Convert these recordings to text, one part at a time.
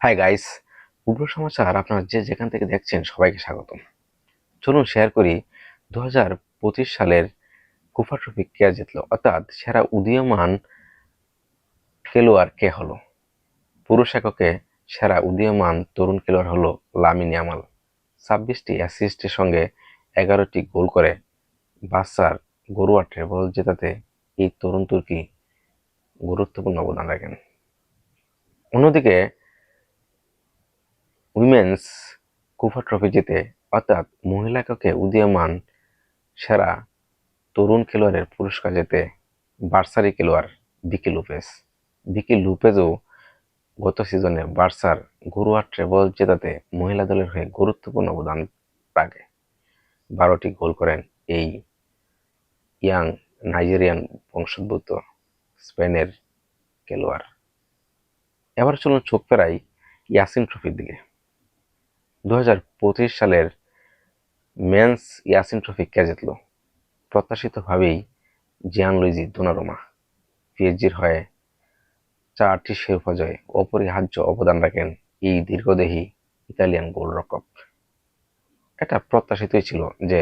Hi guys উগ্র সমাচার আপনারা যে যেখান থেকে দেখছেন, সবাইকে স্বাগতম। চলুন শেয়ার করি দু হাজার পঁচিশ সালের কুফা ট্রফি কে জিতলো? অর্থাৎ সেরা উদীয়মান খেলোয়াড় কে হলো? পুরুষ এককে সেরা উদীয়মান তরুণ খেলোয়াড় হলো লামিন ইয়ামাল। ছাব্বিশটি অ্যাসিস্টের সঙ্গে এগারোটি গোল করে বাসার গরুয়া ট্রেবল জেতাতে এই তরুণ তুর্কি গুরুত্বপূর্ণ অবদান রাখেন। অন্যদিকে উইমেন্স কুফা ট্রফি জিতে, অর্থাৎ মহিলা এককে উদীয়মান সেরা তরুণ খেলোয়াড়ের পুরস্কার জেতে বার্সারি খেলোয়াড় বিকি লুপেস বিকি লুপেজও গত সিজনে বার্সার ঘরোয়া ট্রেবল জেতাতে মহিলা দলের হয়ে গুরুত্বপূর্ণ অবদান রাখে। বারোটি গোল করেন এই ইয়াং নাইজেরিয়ান বংশোদ্ভূত স্পেনের খেলোয়াড়। এবার চলুন চোখ ফেরাই ইয়াসিন ট্রফির দিকে। দু হাজার পঁচিশ সালের মেন্স ইয়াসিন ট্রফি কে জিতল। প্রত্যাশিতভাবেই জিয়ান লুইজি দোনারোমা পিএসজির হয়ে চারটি শিরোপা জয়ে অপরিহার্য অবদান রাখেন এই দীর্ঘদেহী ইতালিয়ান গোলরক্ষক। এটা প্রত্যাশিতই ছিল যে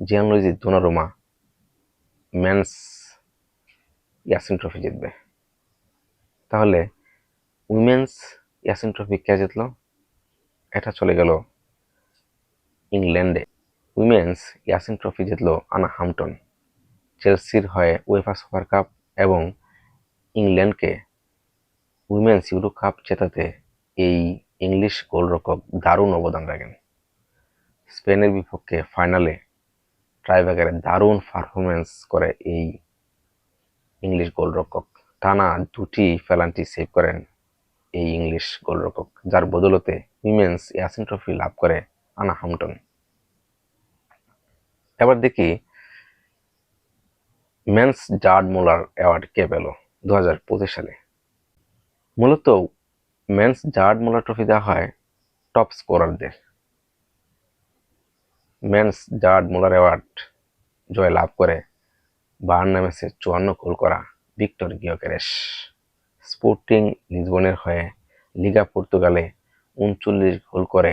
Gian Luigi Donnarumma men's Yashin trophy জিতবে। তাহলে উইমেন্স ইয়াসিন ট্রফি কে জিতল। এটা চলে গেল ইংল্যান্ডে। উইমেন্স ইয়াসিন ট্রফি জিতল আনা হামটন চেলসির হয়ে উয়েফা সুপার কাপ এবং ইংল্যান্ডকে উইমেন্স ইউরো কাপ জেতাতে এই ইংলিশ গোলরক্ষক দারুণ অবদান রাখেন। স্পেনের বিপক্ষে ফাইনালে ট্রাইব্যাগারে দারুণ পারফরমেন্স করে এই ইংলিশ গোলরক্ষক। টানা দুটি পেনাল্টি সেভ করেন এই ইংলিশ গোলরক্ষক যার বদলতে উইমেন্স ইয়াসিন ট্রফি লাভ করে আনা হামটন এবার দেখি মেন্স জার্ড মোলার অ্যাওয়ার্ড কে পেল দু হাজার পঁচিশ সালে। মূলত মেন্স জার্ড মোলার ট্রফি দেওয়া হয় টপ স্কোরারদের। মেন্স জার্ড মোলার অ্যাওয়ার্ড জয় লাভ করে বার ম্যাচে চুয়ান্ন গোল করা ভিক্টর গিয়কেরেস স্পোর্টিং লিসবনের হয়ে লিগা পর্তুগালে উনচল্লিশ গোল করে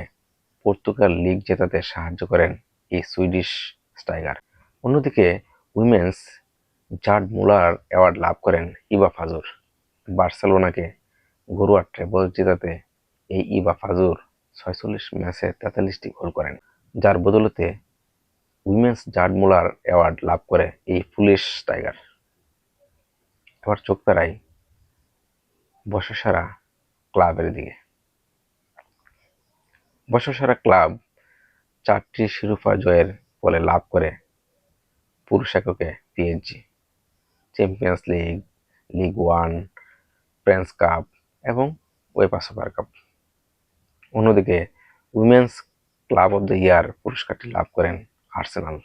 পর্তুগাল লিগ জেতাতে সাহায্য করেন এই সুইডিশ স্ট্রাইকার অন্যদিকে উইমেন্স জার্ড মুলার অ্যাওয়ার্ড লাভ করেন ইবা ফাজুর। বার্সেলোনাকে ঘরোয়া ট্রেবল জেতাতে এই ইবা ফাজুর ছয়চল্লিশ ম্যাচে তেতাল্লিশটি গোল করেন। যার বদলতে উইমেন্স জার্ড মুলার অ্যাওয়ার্ড লাভ করে এই পুলিশ টাইগার এবার চোখ পেরাই বর্ষসারা ক্লাবের দিকে। বর্ষসারা ক্লাব চারটি শিরোপা জয়ের ফলে লাভ করে পুরুষ এককে PSG Champions League league one French cup এবং ওয়েপা সুপার কাপ অন্যদিকে women's club of the year পুরস্কারটি লাভ করেন আর্সেনাল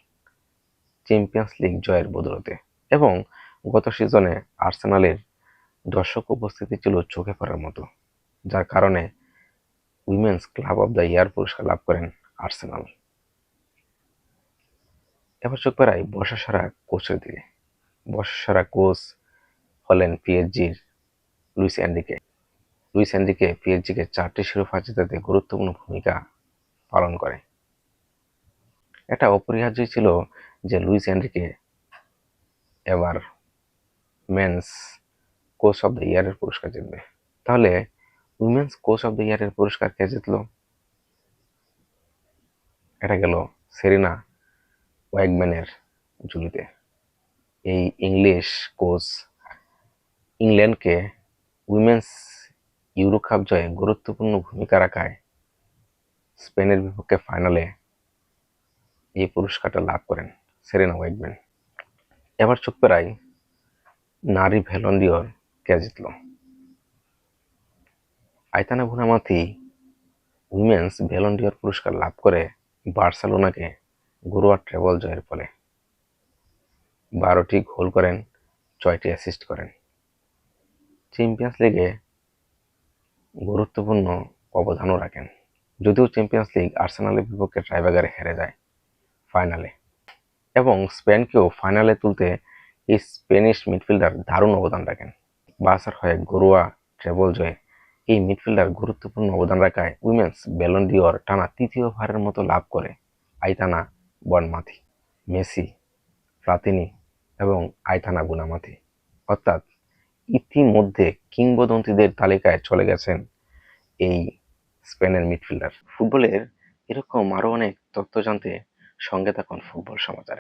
চ্যাম্পিয়ন্স লিগ জয়ের বদলতে এবং গত সিজনে আর্সেনালের দর্শক উপস্থিতি ছিল চোখে পড়ার মতো, যার কারণে women's club of the year পুরস্কার লাভ করেন আর্সেনাল। এবার চোখ পেরাই বর্ষাসারা কোচের দিকে। বর্ষাসারা কোচ হলেন পিএইচজির লুইস অ্যান্ডিকে লুইস অ্যান্ডিকে পিএইচজিকে চারটি শিরোপা জেতাতে গুরুত্বপূর্ণ ভূমিকা পালন করে। এটা অপরিহার্যই ছিল যে লুইস অ্যান্ড্রিকে এবার মেন্স কোচ অফ দ্য ইয়ারের পুরস্কার জিতবে। তাহলে উইমেন্স কোচ অফ দ্য ইয়ারের পুরস্কার কে জিতল? এটা গেল সেরিনা ওয়াইগম্যানের ঝুলিতে। এই ইংলিশ কোচ ইংল্যান্ডকে উইমেন্স ইউরো কাপ জয়ে গুরুত্বপূর্ণ ভূমিকা রাখায় স্পেনের বিপক্ষে ফাইনালে এই পুরস্কারটা লাভ করেন সেরেনা ওয়াইটম্যান এবার চোখ পেরাই নারী ভ্যালন্ডিয়র কে জিতল আইতানা ভুনামাথি উইমেন্স ভ্যালন্ডিয়র পুরস্কার লাভ করে বার্সেলোনাকে ঘরোয়া ট্রেবল জয়ের ফলে। বারোটি গোল করেন, ছয়টি অ্যাসিস্ট করেন। চ্যাম্পিয়ন্স লিগে গুরুত্বপূর্ণ অবদানও রাখেন। যদিও চ্যাম্পিয়ন্স লিগ আর্সেনালের বিপক্ষে ট্রাইবাগারে হেরে যায় ফাইনালে। এবং স্পেনকেও ফাইনালে তুলতে এই স্পেনিশ মিডফিল্ডার দারুণ অবদান রাখেন। বার্সার হয়ে ঘরোয়া ট্রেবল জয়ে এই মিডফিল্ডার গুরুত্বপূর্ণ অবদান রাখায় উইমেন্স ডিওর টানা তৃতীয়বারের মতো লাভ করে আইতানা বনমাথি, মেসি, প্লাতিনি এবং আইতানা গুনামাথি। অর্থাৎ ইতিমধ্যে কিংবদন্তিদের তালিকায় চলে গেছেন এই স্পেনের মিডফিল্ডার ফুটবলের এরকম আরও অনেক তথ্য জানতে সঙ্গে থাকুন ফুটবল সমাচারে।